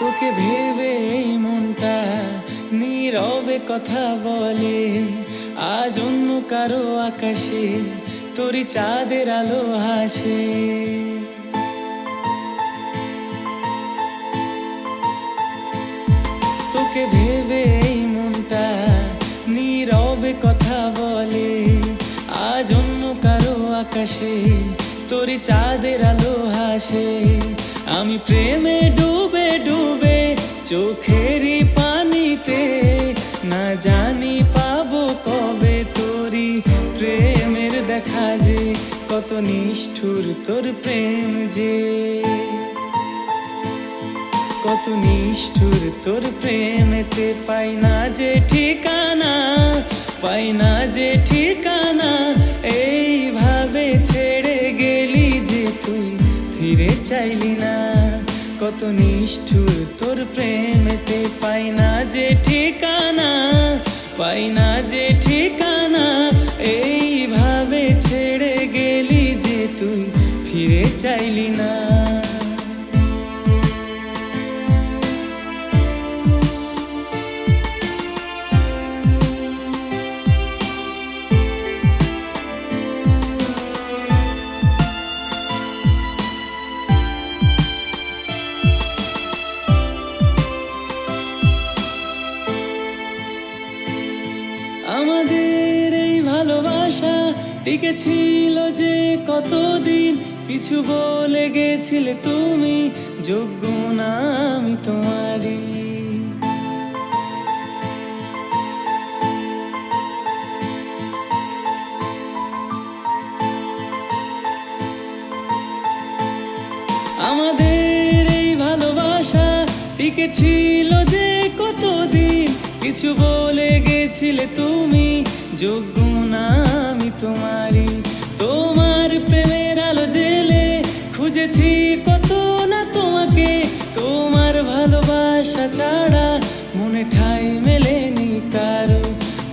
তোকে ভেবে এই মনটা নীরবে কথা বলে। আজ অন্য কারও আকাশে তোরই চাঁদের আলো হাসে তোকে ভেবে এই মনটা নীরবে কথা বলে। আজ অন্য কারও আকাশে তোরই চাঁদের আলো হাসে আমি প্রেমে ডুবে ডুবে ডুবে চোখেরই পানিতে না জানি পাবো কবে তোরই প্রেমের দেখা যে, কত নিষ্ঠুর তোর প্রেম যে। কত নিষ্ঠুর তোর প্রেমেতে পাই না যে ঠিকানা, পাই না যে ঠিকানা, এইভাবে ছেড়ে গেলি যে তুই ফিরে চাইলি না। কত নিষ্ঠুর, তোর প্রেমেতে পাই না যে ঠিকানা, পাই না যে ঠিকানা। এইভাবে ছেড়ে গেলি যে তুই ফিরে চাইলি না। আমাদের এই ভালোবাসা টিকে ছিল যে কতদিন? কিছু বলে গেছিলে তুমি, যোগ্য না আমি তোমারই। আমাদের এই ভালোবাসা টিকে ছিল যে কতদিন? কিছু বলে গেছিলে তুমি, যোগ্য না আমি তোমারই। তোমার প্রেমের আলো জেলে খুঁজেছি কত না তোমাকে। তোমার ভালোবাসা ছাড়া মনে ঠাই মেলেনি কারও।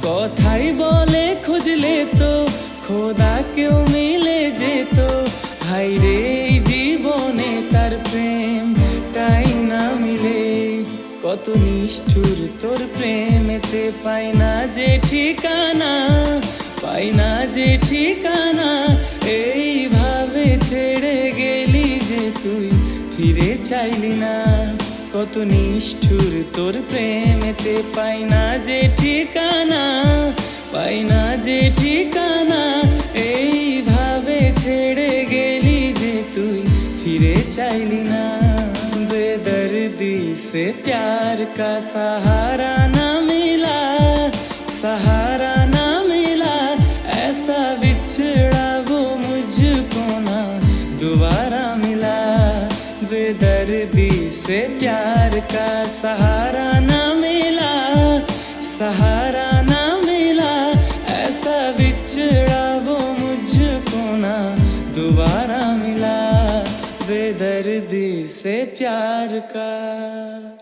কথাই বলে খুঁজলে তো খোদা কেউ মিলে যেত। হাই রে। কত নিষ্ঠুর, তোর প্রেমেতে পাই না যে ঠিকানা, পাই না যে ঠিকানা। এইভাবে ছেড়ে গেলি যে তুই, ফিরে চাইলি না। কত নিষ্ঠুর, তোর প্রেমেতে পাই না যে ঠিকানা, পাই না যে ঠিকানা। এইভাবে ছেড়ে গেলি যে তুই, ফিরে চাইলি না। बेदर्दी से प्यार का सहारा ना मिला, सहारा ना मिला। ऐसा बिछड़ा वो मुझको ना, दोबारा मिला। बेदर्दी से प्यार का सहारा ना मिला, सहारा ना मिला। ऐसा बिछड़ा वो मुझको ना, दोबारा से प्यार का।